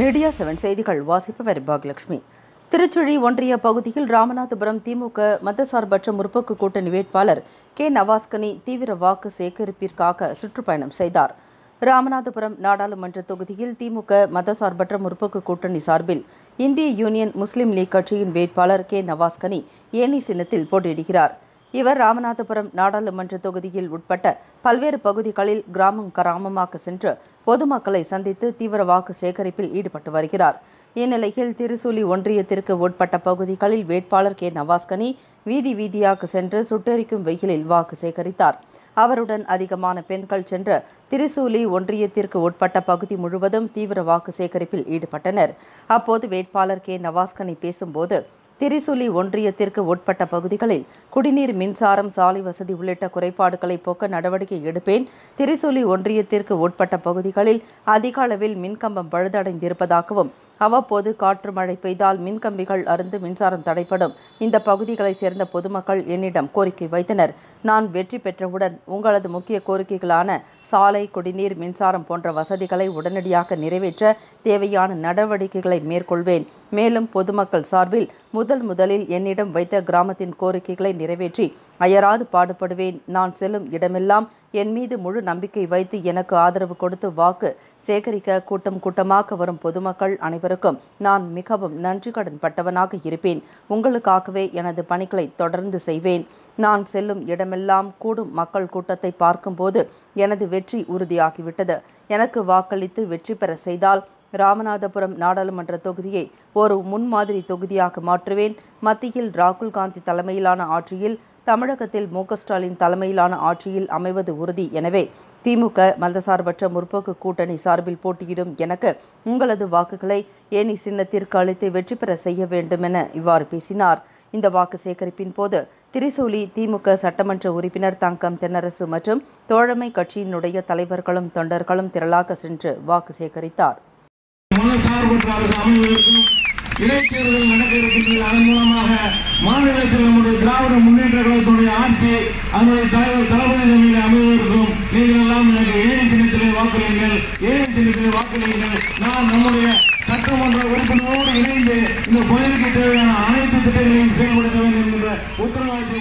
Media seven செய்திகள் வாசிப்பவர் பாகலட்சுமி திருச்சுழி ஒன்றிய பகுதியில் ராமநாதபுரம் திமுக மதசார்பற்ற முற்போக்கு கூட்டணி வேட்பாளர் கே நவாஸ்கனி தீவிர வாக்கு சேகரிப்பிற்காக சுற்றுப்பயணம் செய்தார். ராமநாதபுரம் நாடாளுமன்ற தொகுதியில் திமுக மதசார்பற்ற முற்போக்கு கூட்டணி சார்பில் இந்திய யூனியன் முஸ்லீம் லீக் கட்சியின் வேட்பாளர் கே நவாஸ்கனி ஏனி சின்னத்தில் போட்டியிடுகிறார். இவர் ராமநாதபுரம் நாடாளுமன்ற தொகுதியில் உட்பட்ட பல்வேறு பகுதிகளில் கிராமம் கிராமமாக சென்று பொதுமக்களை சந்தித்து தீவிர வாக்கு சேகரிப்பில் ஈடுபட்டு வருகிறார். இந்நிலையில் திருசூலி ஒன்றியத்திற்கு உட்பட்ட பகுதிகளில் வேட்பாளர் கே. நவாஸ்கனி வீதி வீதியாக சென்று சுட்டெரிக்கும் வெயிலில் வாக்கு சேகரித்தார். அவருடன் அதிகமான பெண்கள் சென்று திருசூலி ஒன்றியத்திற்கு உட்பட்ட பகுதி முழுவதும் தீவிர வாக்கு சேகரிப்பில் ஈடுபட்டனர். அப்போது வேட்பாளர் கே. நவாஸ்கனி பேசும்போது திரிசூலி ஒன்றியத்திற்கு உட்பட்ட பகுதிகளில் குடிநீர் மின்சாரம் சாலை வசதி உள்ளிட்ட குறைபாடுகளை போக்க நடவடிக்கை எடுப்பேன். திரிசூலி ஒன்றியத்திற்கு உட்பட்ட பகுதிகளில் அதிக அளவில் மின்கம்பம் பழுதடைந்திருப்பதாகவும் அவ்வப்போது காற்று மழை பெய்தால் மின்கம்பிகள் அருந்து மின்சாரம் தடைப்படும் இந்த பகுதிகளைச் சேர்ந்த பொதுமக்கள் என்னிடம் கோரிக்கை வைத்தனர். நான் வெற்றி பெற்றவுடன் உங்களது முக்கிய கோரிக்கைகளான சாலை குடிநீர் மின்சாரம் போன்ற வசதிகளை உடனடியாக நிறைவேற்ற தேவையான நடவடிக்கைகளை மேற்கொள்வேன். மேலும் பொதுமக்கள் சார்பில் முதல் முதலில் என்னிடம் வைத்த கிராமத்தின் கோரிக்கைகளை நிறைவேற்றி அயராது பாடுபடுவேன். நான் செல்லும் இடமெல்லாம் என் மீது முழு நம்பிக்கை வைத்து எனக்கு ஆதரவு கொடுத்து வாக்கு சேகரிக்க கூட்டம் கூட்டமாக வரும் பொதுமக்கள் அனைவருக்கும் நான் மிகவும் நன்றி கடன் பட்டவனாக இருப்பேன். உங்களுக்காகவே எனது பணிகளை தொடர்ந்து செய்வேன். நான் செல்லும் இடமெல்லாம் கூடும் மக்கள் கூட்டத்தை பார்க்கும்போது எனது வெற்றி உறுதியாகிவிட்டது. எனக்கு வாக்களித்து வெற்றி பெற செய்தால் ராமநாதபுரம் நாடாளுமன்ற தொகுதியை ஒரு முன்மாதிரி தொகுதியாக மாற்றுவேன். மத்தியில் ராகுல் காந்தி தலைமையிலான ஆட்சியில் தமிழகத்தில் மு ஸ்டாலின் தலைமையிலான ஆட்சியில் அமைவது உறுதி எனவே திமுக மதசார்பற்ற முற்போக்கு கூட்டணி சார்பில் போட்டியிடும் எனக்கு உங்களது வாக்குகளை ஏனி சின்னத்திற்கு அளித்து வெற்றி பெற செய்ய வேண்டும் என இவ்வாறு பேசினார். இந்த வாக்கு சேகரிப்பின் போது திரிசூலி திமுக சட்டமன்ற உறுப்பினர் தங்கம் தென்னரசு மற்றும் தோழமை கட்சியினுடைய தலைவர்களும் தொண்டர்களும் திரளாக சென்று வாக்கு சேகரித்தார். மதசார்பற்ற அரசு அமைவதற்கும் இடைத்தேர்தல் நடக்க இருக்கின்றது அதன் மூலமாக மாநிலத்தில் நம்முடைய திராவிட முன்னேற்ற கழகத்தினுடைய ஆட்சி அதனுடைய தலைவர் தளபதி தலைமையில் அமைவதற்கும் நீங்கள் எல்லாம் எனக்கு ஏழை சின்னத்திலே வாக்களியுங்கள் ஏழை சின்னத்திலே வாக்களியுங்கள் நான் நம்முடைய சட்டமன்ற உறுப்பினரோடு இணைந்து இந்த பகுதிக்கு தேவையான அனைத்து திட்டங்களையும் செயல்படுத்த வேண்டும் என்ற உத்தரவாதத்தை